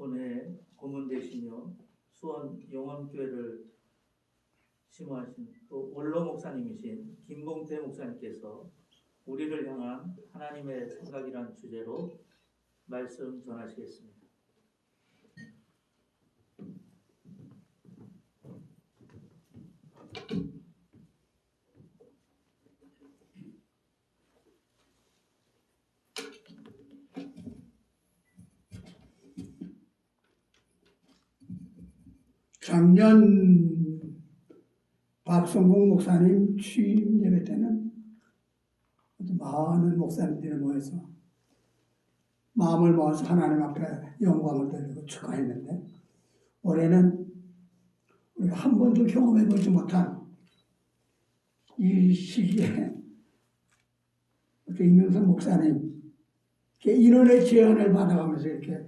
본회 고문 되시며 수원 영원교회를 심호하신 또 원로 목사님이신 김봉태 목사님께서 우리를 향한 하나님의 생각이란 주제로 말씀 전하시겠습니다. 작년 박성국 목사님 취임 예배 때는 많은 목사님들이 모여서 마음을 모아서 하나님 앞에 영광을 돌리고 축하했는데 올해는 우리가 한 번도 경험해 보지 못한 이 시기에 이렇게 임명선 목사님 이렇게 인원의 제안을 받아가면서 이렇게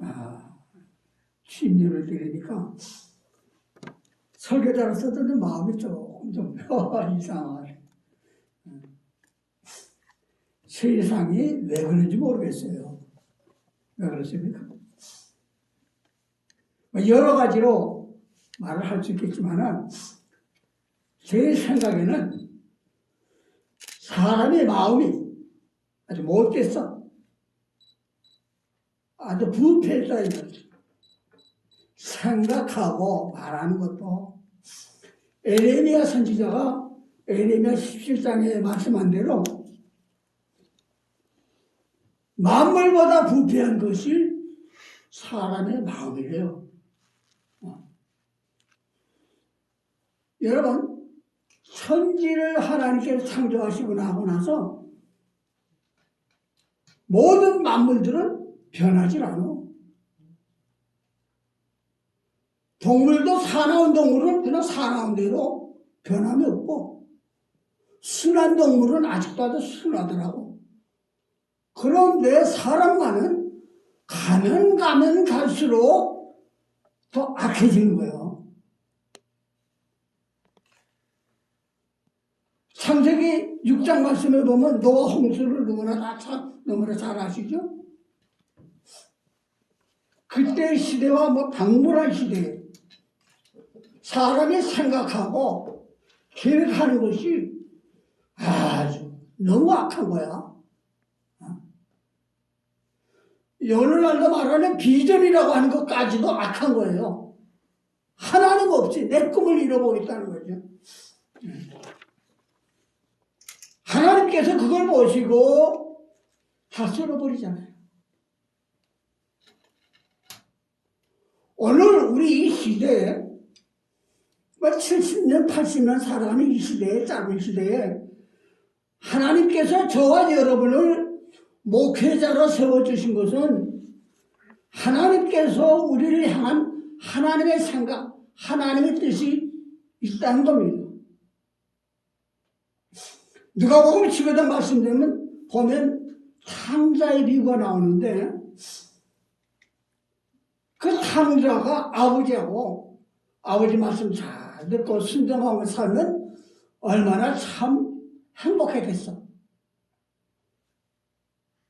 아, 심리를 드리니까 설교자로서도 좀 마음이 조금 좀 이상하네. 세상이 왜 그런지 모르겠어요. 왜 그렇습니까? 뭐 여러 가지로 말을 할 수 있겠지만은 제 생각에는 사람의 마음이 아주 못됐어. 아주 부패했다 이거지. 생각하고 말하는 것도 에레미야 선지자가 에레미야 17장에 말씀한 대로 만물보다 부패한 것이 사람의 마음이래요. 어. 여러분, 천지를 하나님께서 창조하시고 나고 나서 모든 만물들은 변하지 않아. 동물도 사나운 동물은 그냥 사나운 대로 변함이 없고 순한 동물은 아직도 아주 순하더라고. 그런데 사람과는 가면 가면 갈수록 더 악해지는 거예요. 창세기 6장 말씀에 보면 노아 홍수를 너무나 다 참, 너무나 잘 아시죠? 그때 시대와 뭐 당분한 시대에 사람이 생각하고 계획하는 것이 아주 너무 악한 거야. 어? 오늘날도 말하는 비전이라고 하는 것까지도 악한 거예요. 하나님 없이 내 꿈을 잃어버렸다는 거죠. 하나님께서 그걸 보시고 다 쓸어버리잖아요. 오늘 우리 이 시대에 뭐 70년, 80년 살아가는 이 시대에, 짧은 시대에 하나님께서 저와 여러분을 목회자로 세워주신 것은 하나님께서 우리를 향한 하나님의 생각, 하나님의 뜻이 있다는 겁니다. 누가 보면 집에다 말씀드리면 보면 탕자의 비유가 나오는데 그 탕자가 아버지하고 아버지 말씀 잘 듣고 순종하고 살면 얼마나 참 행복했겠어.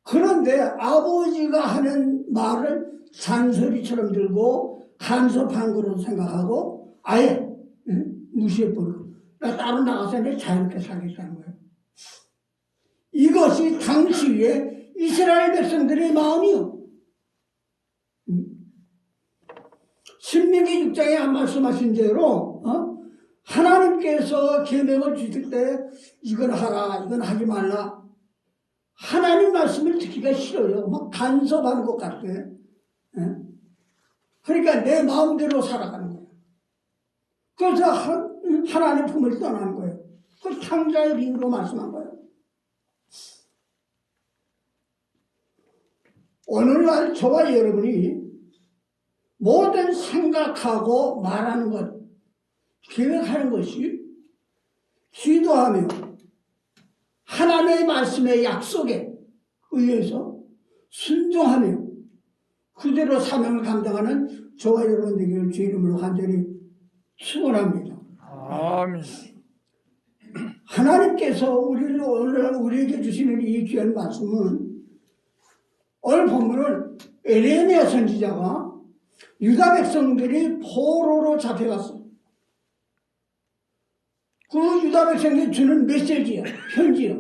그런데 아버지가 하는 말을 잔소리처럼 들고 간섭한 거로 생각하고 아예 응? 무시해버리고 나 따로 나가서 내 자유롭게 살겠다는 거예요. 이것이 당시의 이스라엘 백성들의 마음이요. 신명기 6장에 한 말씀하신 대로 어? 하나님께서 계명을 주실 때 이건 하라 이건 하지 말라. 하나님 말씀을 듣기가 싫어요. 막 간섭하는 것 같아. 예? 그러니까 내 마음대로 살아가는 거예요 그래서 하, 하나님 품을 떠나는 거예요. 그 창자의 비유로 말씀한 거예요. 오늘날 저와 여러분이 모든 생각하고 말하는 것, 계획하는 것이 기도하며 하나님의 말씀의 약속에 의해서 순종하며 그대로 사명을 감당하는 저와 여러분 되기를 주 이름으로 간절히 축원합니다. 아멘. 하나님께서 우리를 오늘 우리에게 주시는 이 귀한 말씀은 오늘 본문은 에레미야 선지자가 유다 백성들이 포로로 잡혀갔어. 그 유다 백성에게 주는 메시지야, 편지야.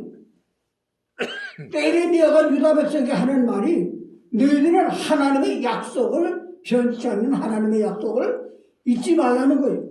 에레미야가 유다 백성에게 하는 말이 너희들은 하나님의 약속을 변치 않는 하나님의 약속을 잊지 말라는 거예요.